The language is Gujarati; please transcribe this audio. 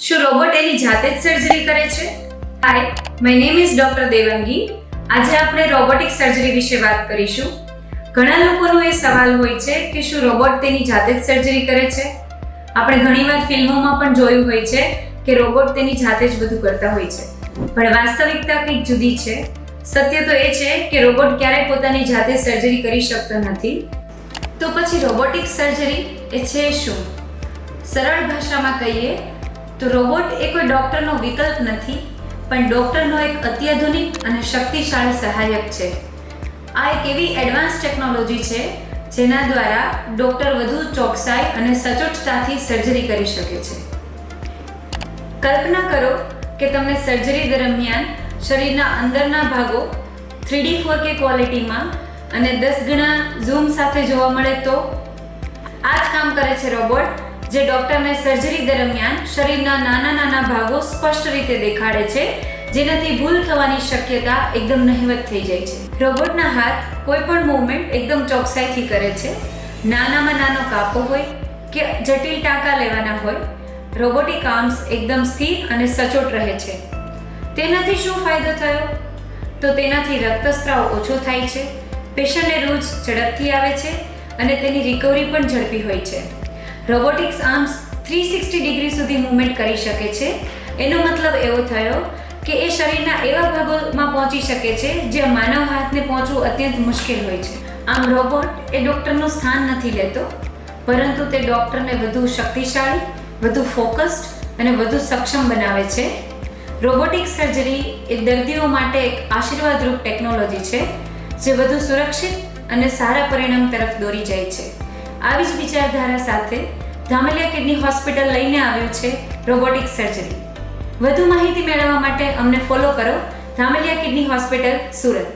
શું રોબોટ એની જાતે જ સર્જરી કરે છે? Hi my name is doctor Devangi આજે આપણે રોબોટિક સર્જરી વિશે વાત કરીશું. ઘણા લોકોનો એ સવાલ હોય છે કે શું રોબોટ તેની જાતે જ સર્જરી કરે છે? આપણે ઘણીવાર ફિલ્મોમાં પણ જોયું હોય છે કે રોબોટ તેની જાતે જ બધું કરતા હોય છે. પણ વાસ્તવિકતા કંઈક જુદી છે. સત્ય તો એ છે કે રોબોટ ક્યારેય પોતાની જાતે સર્જરી કરી શકતો નથી. તો પછી રોબોટિક સર્જરી એ છે શું? સરળ ભાષામાં કહીએ તો રોબોટ એ કોઈ ડૉક્ટરનો વિકલ્પ નથી, પણ ડૉક્ટરનો એક અત્યાધુનિક અને શક્તિશાળી સહાયક છે. આ એક એવી એડવાન્સ ટેકનોલોજી છે, જેના દ્વારા ડૉક્ટર વધુ ચોકસાઈ અને સચોટતાથી સર્જરી કરી શકે છે. કલ્પના કરો કે તમને સર્જરી દરમિયાન શરીરના અંદરના ભાગો થ્રીડી ફોર કે ક્વોલિટીમાં અને દસ ગણા ઝૂમ સાથે જોવા મળે તો આ જ કામ કરે છે રોબોટ. જે ડોક્ટરને સર્જરી દરમિયાન શરીરના નાના નાના ભાગો સ્પષ્ટ રીતે દેખાડે છે, જેનાથી ભૂલ થવાની શક્યતા એકદમ નહિવત થઈ જાય છે. રોબોટના હાથ કોઈ પણ મૂવમેન્ટ એકદમ ચોકસાઈથી કરે છે. નાનામાં નાનો કાપો હોય કે જટિલ ટાંકા લેવાના હોય, રોબોટિક આર્મ્સ એકદમ સ્થિર અને સચોટ રહે છે. તેનાથી શું ફાયદો થયો? તો તેનાથી રક્તસ્રાવ ઓછો થાય છે, પેશન્ટને રોજ ઝડપથી આવે છે અને તેની રિકવરી પણ ઝડપી હોય છે. Robotics arms three sixty degree સુધી મૂવમેન્ટ કરી શકે છે. એનો મતલબ એવો થયો કે એ શરીરના એવા ભાગોમાં પહોંચી શકે છે જ્યાં માનવ હાથને પહોંચવું અત્યંત મુશ્કેલ હોય છે. આમ રોબોટ એ ડૉક્ટરનું સ્થાન નથી લેતો, પરંતુ તે ડૉક્ટરને વધુ શક્તિશાળી, વધુ ફોકસ્ડ અને વધુ સક્ષમ બનાવે છે. રોબોટિક સર્જરી એ દર્દીઓ માટે એક આશીર્વાદરૂપ ટેકનોલોજી છે, જે વધુ સુરક્ષિત અને સારા પરિણામ તરફ દોરી જાય છે. આવી જ વિચારધારા સાથે ધામેલિયા કિડની હોસ્પિટલ લઈને આવ્યું છે રોબોટિક સર્જરી. વધુ માહિતી મેળવવા માટે અમને ફોલો કરો ધામેલિયા કિડની હોસ્પિટલ સુરત.